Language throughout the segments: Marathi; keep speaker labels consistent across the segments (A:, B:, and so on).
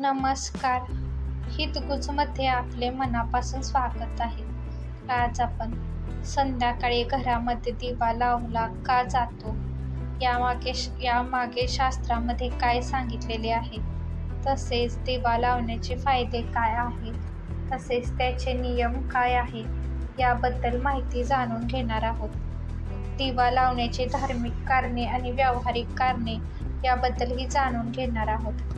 A: नमस्कार. हितगुजमध्ये आपले मनापासून स्वागत आहे. आज आपण संध्याकाळी घरामध्ये दिवा लावला का जातो? यामागे यामागे शास्त्रामध्ये काय सांगितलेले आहे? तसेच दिवा लावण्याचे फायदे काय आहेत? तसेच त्याचे नियम काय आहे याबद्दल माहिती जाणून घेणार आहोत. दिवा लावण्याचे धार्मिक कारणे आणि व्यावहारिक कारणे याबद्दलही जाणून घेणार आहोत.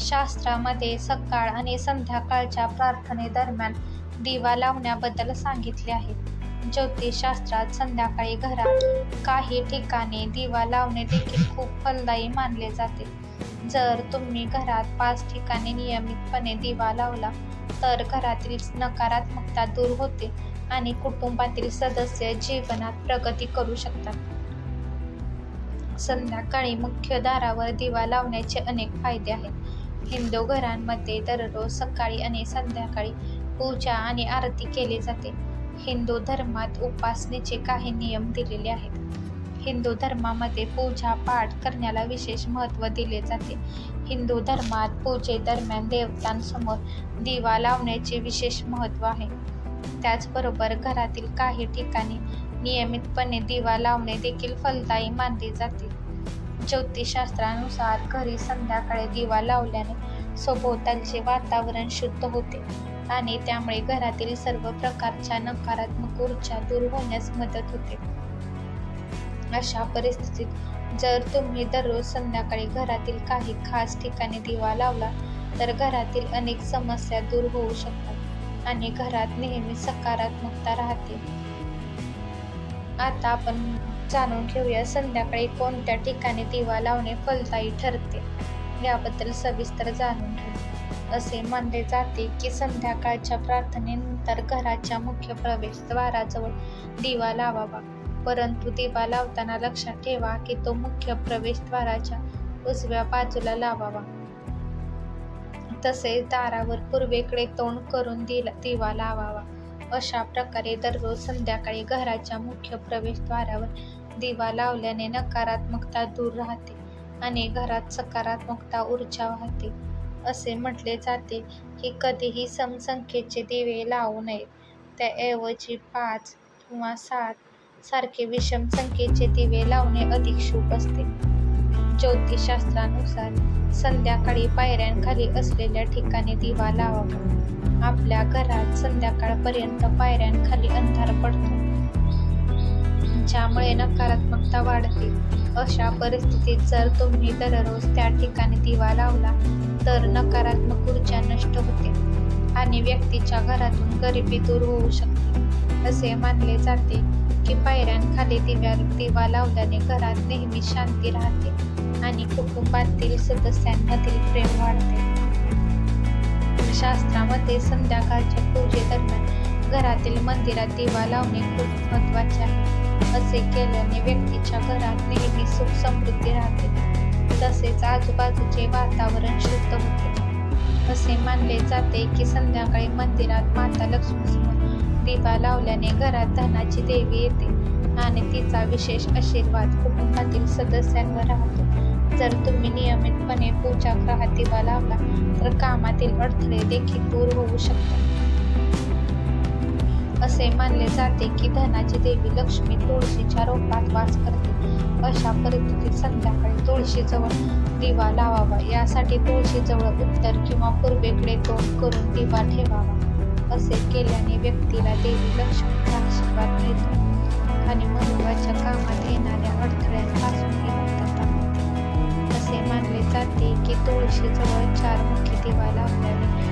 A: शास्त्रामध्ये सकाळ आणि संध्याकाळच्या प्रार्थनेदरम्यान दिवा लावण्याबद्दल सांगितले आहे. ज्योतिषशास्त्रात संध्याकाळी घरात काही ठिकाणी दिवा लावणे देखील खूप फलदायी मानले जाते. जर तुम्ही घरात पाच ठिकाणी नियमितपणे दिवा लावला तर घरातील नकारात्मकता दूर होते आणि कुटुंबातील सदस्य जीवनात प्रगती करू शकतात. संध्याकाळी मुख्य दारावर दिवा लावण्याचे अनेक फायदे आहेत. हिंदू घरांमध्ये दररोज सकाळी आणि संध्याकाळी पूजा आणि आरती केली जाते. हिंदू धर्मात उपासनेचे काही नियम दिलेले आहेत. हिंदू धर्मामध्ये पूजा पाठ करण्याला विशेष महत्त्व दिले जाते. हिंदू धर्मात पूजेदरम्यान देवतांसमोर दिवा लावण्याचे विशेष महत्त्व आहे. त्याचबरोबर घरातील काही ठिकाणी नियमितपणे दिवा लावणे देखील फलदायी मानले जाते. ज्योतिषशास्त्रानुसार घरी संध्याकाळी दिवा लावल्याने सभोवतालचे वातावरण शुद्ध होते आणि त्यामुळे घरातील सर्व प्रकारच्या नकारात्मक ऊर्जा दूर होण्यास मदत होते. अशा परिस्थितीत जर तुम्ही दररोज संध्याकाळी घरातील काही खास ठिकाणी दिवा लावला तर घरातील अनेक समस्या दूर होऊ शकतात आणि घरात नेहमी सकारात्मकता राहते. आता आपण जाणून घेऊया. संध्याकाळी कोणत्या ठिकाणी दिवा लावणे फलदायी ठरते? याबद्दल सविस्तर जाणून घेऊ. असे मानले जाते की संध्याकाळच्या प्रार्थनेनंतर घराच्या मुख्य प्रवेशद्वाराजवळ दिवा लावावा. परंतु दिवा लावताना लक्षात ठेवा की तो मुख्य प्रवेशद्वाराच्या उजव्या बाजूला लावावा. तसेच दारावर पूर्वेकडे तोंड करून दिला दिवा लावावा. अशा प्रकारे दररोज संध्याकाळी घराच्या मुख्य प्रवेशद्वारावर दिवा लावल्याने नकारात्मकता दूर राहते आणि घरात सकारात्मकता ऊर्जा वाहते. असे म्हटले जाते की कधीही समसंख्येचे दिवे लावू नयेत त्याऐवजी पाच किंवा सात सारखे विषम संख्येचे दिवे लावणे अधिक शुभ असते. ज्योतिषशास्त्रानुसार संध्याकाळी पायऱ्यांखाली असलेल्या ठिकाणी दिवा लावावा. आपल्या घरात संध्याकाळपर्यंत पायऱ्यांखाली अंधार पडतो. ज्यामुळे नकारात्मकता वाढते. अशा परिस्थितीत जर तुम्ही दररोज त्या ठिकाणी दिवा लावला तर नकारात्मक ऊर्जा नष्ट होते आणि व्यक्तीच्या घरातून गरिबी दूर होऊ शकते. असे मानले जाते की पायऱ्यांखाली दिव्या दिवा लावल्याने घरात नेहमी शांती राहते आणि कुटुंबातील सदस्यांमधील प्रेम वाढते. शास्त्रामध्ये संध्याकाळच्या पूजेदरम्यान घरातील मंदिरात दिवा लावणे खूप महत्त्वाचे आहे. असे केल्याने व्यक्तीच्या घरात नेहमी सुख समृद्धी राहते. तसेच आजूबाजूचे वातावरण शुद्ध होते. असे मानले जाते की संध्याकाळी मंदिरात माता लक्ष्मीसमोर दिवा लावल्याने घरात धनाची देवी येते आणि तिचा विशेष आशीर्वाद कुटुंबातील सदस्यांवर राहतो. जर तुम्ही नियमितपणे पूजा ग्रहात दिवा लावला तर कामातील अडथळे देखील दूर होऊ शकतात. असे मानले जाते की धनाची देवी लक्ष्मी तुळशीच्या रोपात वास करते. अशा परिस्थितीत संध्याकाळी तुळशीजवळ दिवा लावावा. यासाठी तुळशीजवळ उत्तर किंवा पूर्वेकडे तोंड करून दिवा ठेवावा. असे केल्याने व्यक्तीला देवी लक्ष्मीचा आशीर्वाद मिळतो. आणि महत्त्वाच्या कामात येणाऱ्या अडथळ्यांपासून मुक्तता मिळते असे मानले जाते की तुळशीजवळ चार मुख्य दिवा लावल्याने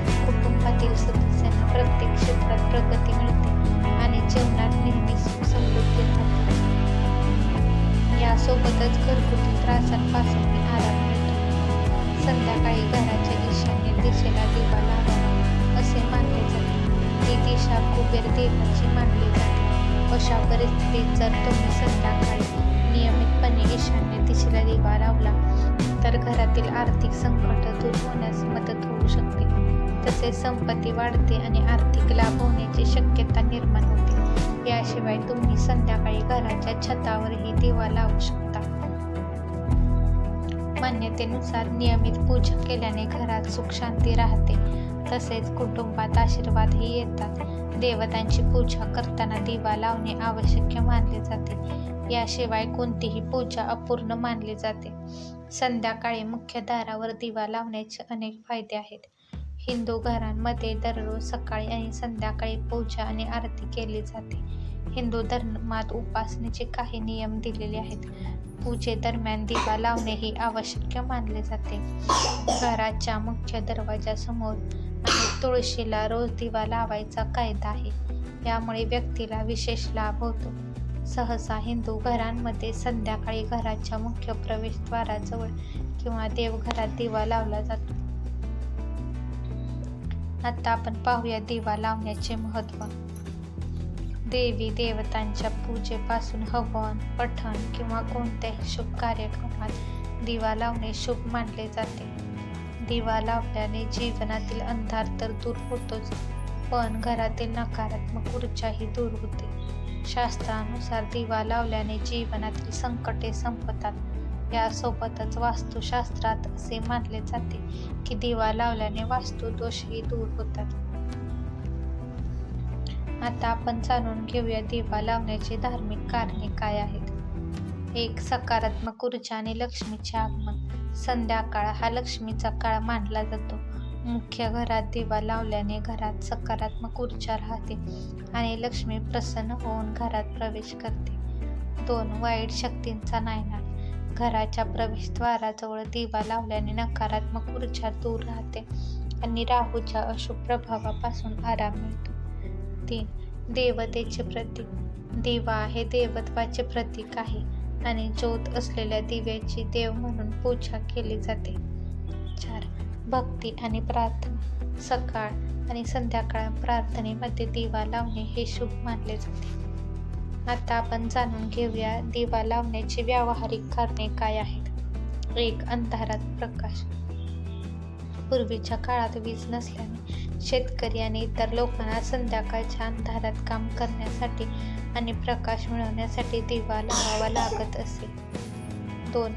A: कुबेर देवाची मानली जाते. अशा परिस्थितीत जर तुम्ही संध्याकाळी नियमितपणे ईशान्य दिशेला दिवा लावला तर घरातील आर्थिक संकट दूर होण्यास मदत होऊ शकते. तसेच संपत्ती वाढते आणि आर्थिक लाभ होण्याची शक्यता निर्माण होते. याशिवाय तुम्ही संध्याकाळी घराच्या छतावरही दिवा लावू शकता. मान्यतेनुसार नियमित पूजा केल्याने घरात सुख शांती राहते. तसेच कुटुंबात आशीर्वादही येतात. देवतांची पूजा करताना दिवा लावणे आवश्यक मानले जाते. याशिवाय कोणतीही पूजा अपूर्ण मानली जाते. संध्याकाळी मुख्य दारावर दिवा लावण्याचे अनेक फायदे आहेत. हिंदू घरांमध्ये दररोज सकाळी आणि संध्याकाळी पूजा आणि आरती केली जाते. हिंदू धर्मात उपासनेचे काही नियम दिलेले आहेत. पूजेदरम्यान दिवा लावणे ही आवश्यक मानले जाते. घराच्या मुख्य दरवाजासमोर तुळशीला रोज दिवा लावायचा कायदा आहे. यामुळे व्यक्तीला विशेष लाभ होतो. सहसा हिंदू घरांमध्ये संध्याकाळी घराच्या मुख्य प्रवेशद्वाराजवळ किंवा देवघरात दिवा लावला जातो. आता आपण पाहूया दिवा लावण्याचे महत्त्व. देवी देवतांच्या पूजेपासून हवन पठण किंवा कोणत्याही शुभ कार्यक्रमात दिवा लावणे शुभ मानले जाते. दिवा लावल्याने जीवनातील अंधार तर दूर होतोच पण घरातील नकारात्मक ऊर्जाही दूर होते. शास्त्रानुसार दिवा लावल्याने जीवनातील संकटे संपतात. यासोबतच वास्तुशास्त्रात असे मानले जाते की दिवा लावल्याने वास्तु दोषही दूर होतात. आता आपण जाणून घेऊया दिवा लावण्याची धार्मिक कारणे काय आहेत. एक सकारात्मक ऊर्जा आणि लक्ष्मीचे आगमन. संध्याकाळ हा लक्ष्मीचा काळ मानला जातो. मुख्य घरात दिवा लावल्याने घरात सकारात्मक ऊर्जा राहते आणि लक्ष्मी प्रसन्न होऊन घरात प्रवेश करते. दोन वाईट शक्तींचा नायनाट. घराच्या प्रवेशद्वाराजवळ दिवा लावल्याने नकारात्मक ऊर्जा दूर राहते आणि राहूच्या अशुभ प्रभावापासून आराम मिळतो. तीन देवतेचे प्रतीक. दिवा हे देवत्वाचे प्रतीक आहे. आणि ज्योत असलेल्या दिव्याची देव म्हणून पूजा केली जाते. चार भक्ती आणि प्रार्थना. सकाळ आणि संध्याकाळ प्रार्थनेमध्ये दिवा लावणे हे शुभ मानले जाते. आता आपण जाणून घेऊया दिवा लावण्याची व्यावहारिक कारणे काय आहेत. एक अंधारात प्रकाश. पूर्वीच्या काळात वीज नसल्याने शेतकरी आणि इतर लोकांना संध्याकाळच्या अंधारात काम करण्यासाठी आणि प्रकाश मिळवण्यासाठी दिवा लावावा लागत असे. दोन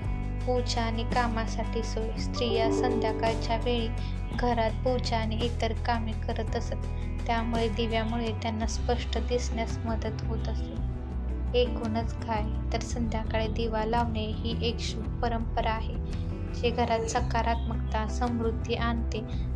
A: पूजा आणि कामासाठी सोय. स्त्रिया संध्याकाळच्या वेळी घरात पूजा आणि इतर कामे करत असत. त्यामुळे दिव्यामुळे त्यांना स्पष्ट दिसण्यास मदत होत असे. एकूणच काय? तर संध्याकाळी दिवा लावणे ही एक शुभ परंपरा आहे जे घरात सकारात्मकता समृद्धी आणते